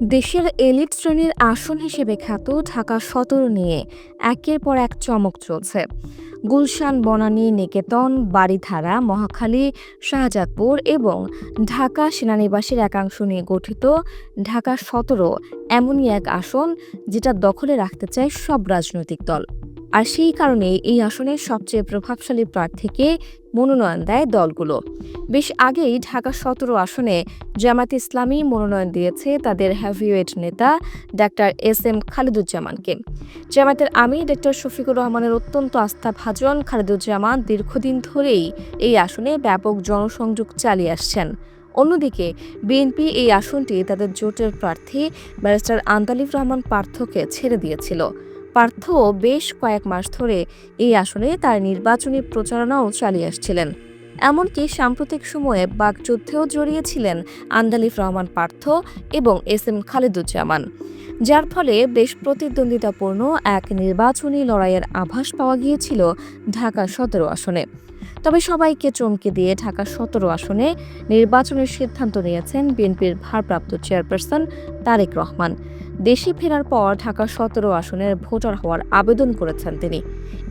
দেশের এলিট শ্রেণির আসন হিসেবে খ্যাত ঢাকা সদর নিয়ে একের পর এক চমক চলছে। গুলশান, বনানী, নিকেতন বাড়িধারা মহাখালী, শাহজাদপুর এবং ঢাকা সেনানিবাসের একাংশ নিয়ে গঠিত ঢাকা সতেরো এমনই এক আসন যেটা দখলে রাখতে চায় সব রাজনৈতিক দল। আর সেই কারণে এই আসনের সবচেয়ে প্রভাবশালী প্রার্থীকে মনোনয়ন দেয় দলগুলো। বেশ আগেই ঢাকা সতেরো আসনে জামাত ইসলামী মনোনয়ন দিয়েছে তাদের হ্যাভিওয়েট নেতা ডাক্তার এস এম খালিদুজ্জামানকে। জামাতের আমির ডক্টর শফিকুর রহমানের অত্যন্ত আস্থাভাজন খালিদুজ্জামান দীর্ঘদিন ধরেই এই আসনে ব্যাপক জনসংযোগ চালিয়ে আসছেন। অন্যদিকে, বিএনপি এই আসনটি তাদের জোটের প্রার্থী ব্যারিস্টার আন্তালিফ রহমান পার্থকে ছেড়ে দিয়েছিল। পার্থ বেশ কয়েক মাস ধরে এই আসনে তার নির্বাচনী প্রচারণাও চালিয়ে আসছিলেন। এমনকি সাম্প্রতিক সময়ে বাকযুদ্ধেও জড়িয়েছিলেন আন্দালিফ রহমান পার্থ এবং এস এম খালেদুজ্জামান, যার ফলে বেশ প্রতিদ্বন্দ্বিতাপূর্ণ এক নির্বাচনী লড়াইয়ের আভাস পাওয়া গিয়েছিল ঢাকা সতেরো আসনে। তবে সবাইকে চমকে দিয়ে ঢাকা সতেরো আসনে নির্বাচনের সিদ্ধান্ত নিয়েছেন বিএনপির ভারপ্রাপ্ত চেয়ারপারসন তারেক রহমান। দেশে ফেরার পর ঢাকা সতেরো আসনের ভোটার হওয়ার আবেদন করেছেন তিনি।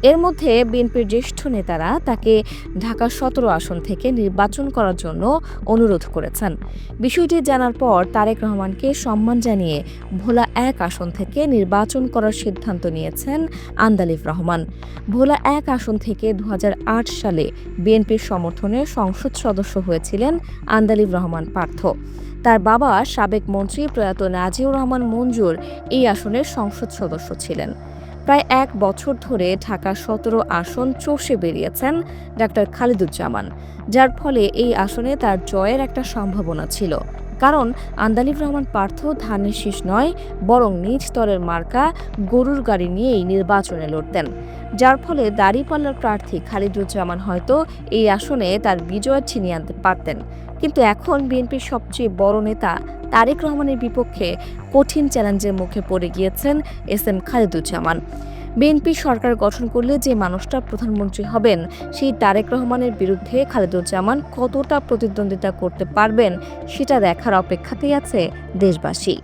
এর মধ্যে বিএনপির জ্যেষ্ঠ নেতারা তাকে ঢাকা সতেরো আসন থেকে নির্বাচন করার জন্য অনুরোধ করেছেন। বিষয়টি জানার পর তারেক রহমানকে সম্মান জানিয়ে ভোলা এক আসন থেকে নির্বাচন করার সিদ্ধান্ত নিয়েছেন আন্দালিফ রহমান। ভোলা এক আসন থেকে দু হাজার আট সালে বিএনপির সমর্থনে সংসদ সদস্য হয়েছিলেন আন্দালিব রহমান পার্থ। তার বাবা সাবেক মন্ত্রী প্রয়াত নাজিউর রহমান মঞ্জুর এই আসনের সংসদ সদস্য ছিলেন। প্রায় এক বছর ধরে ঢাকা সতেরো আসন চষে বেরিয়েছেন ডাক্তার খালিদুজ্জামান, যার ফলে এই আসনে তার জয়ের একটা সম্ভাবনা ছিল। কারণ আন্দালিফ রহমান পার্থ ধানের শীষ নয়, বরং নিজ স্তরের মার্কা গরুর গাড়ি নিয়েই নির্বাচনে লড়তেন। যার ফলে দাঁড়িপাল্লার প্রার্থী খালিদুজ্জামান হয়তো এই আসনে তার বিজয় ছিনিয়ে আনতে পারতেন। কিন্তু এখন বিএনপির সবচেয়ে বড় নেতা তারেক রহমানের বিপক্ষে কঠিন চ্যালেঞ্জের মুখে পড়ে গিয়েছেন এস এম খালিদুজ্জামান। বিএনপি সরকার গঠন করলে যে মানুষটা প্রধানমন্ত্রী হবেন, সেই তারেক রহমানের বিরুদ্ধে খালেদুজ্জামান কতটা প্রতিদ্বন্দ্বিতা করতে পারবেন, সেটা দেখার অপেক্ষাতেই আছে দেশবাসী।